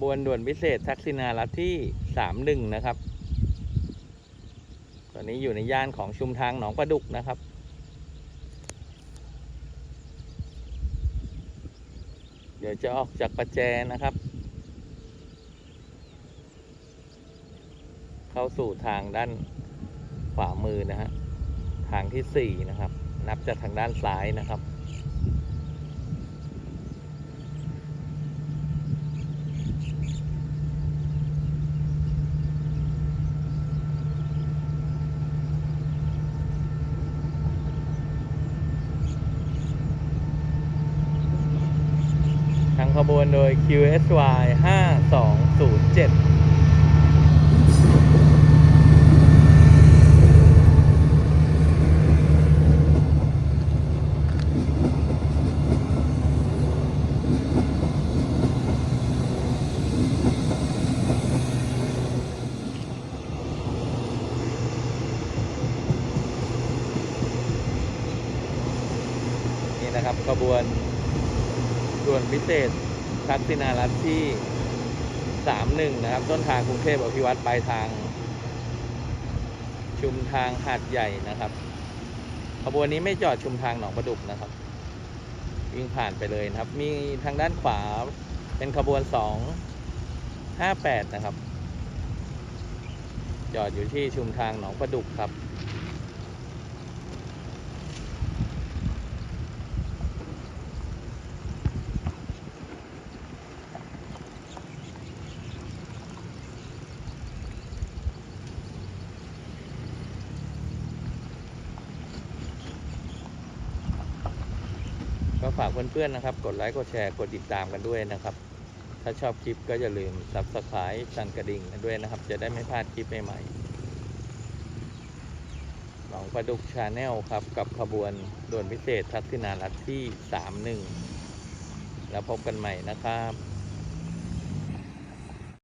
บวนด่วนพิเศษทักษิณารัฐที่สามหนึ่งนะครับ ตอนนี้อยู่ในย่านของชุมทางหนองประดุกนะครับเดี๋ยวจะออกจากประแจนะครับ เข้าสู่ทางด้านขวามือนะฮะ ทางที่สี่นะครับ นับจากทางด้านซ้ายนะครับ ทางขบวนโดย QSY 5207นะครับขบวน ด่วนพิเศษทักษิณารัฐที่ 31 นะครับ ต้นทางกรุงเทพอภิวัตรปลายทาง ชุมทางหาดใหญ่นะครับขบวนนี้ไม่จอดชุมทางหนองประดุกนะครับ วิ่งผ่านไปเลยนะครับ มีทางด้านขวาเป็นขบวน 258 นะครับ จอดอยู่ที่ชุมทางหนองประดุกครับ ก็ฝากเพื่อนๆนะครับ กดไลค์ กดแชร์ กดติดตามกันด้วยนะครับ ถ้าชอบคลิปก็อย่าลืมซับสไครต์สั่นกระดิ่งกันด้วยนะครับ จะได้ไม่พลาดคลิปใหม่ๆหนองประดุกชาแนลครับ กับขบวนด่วนพิเศษทักษิณารัฐที่ 31 แล้วพบกันใหม่นะครับ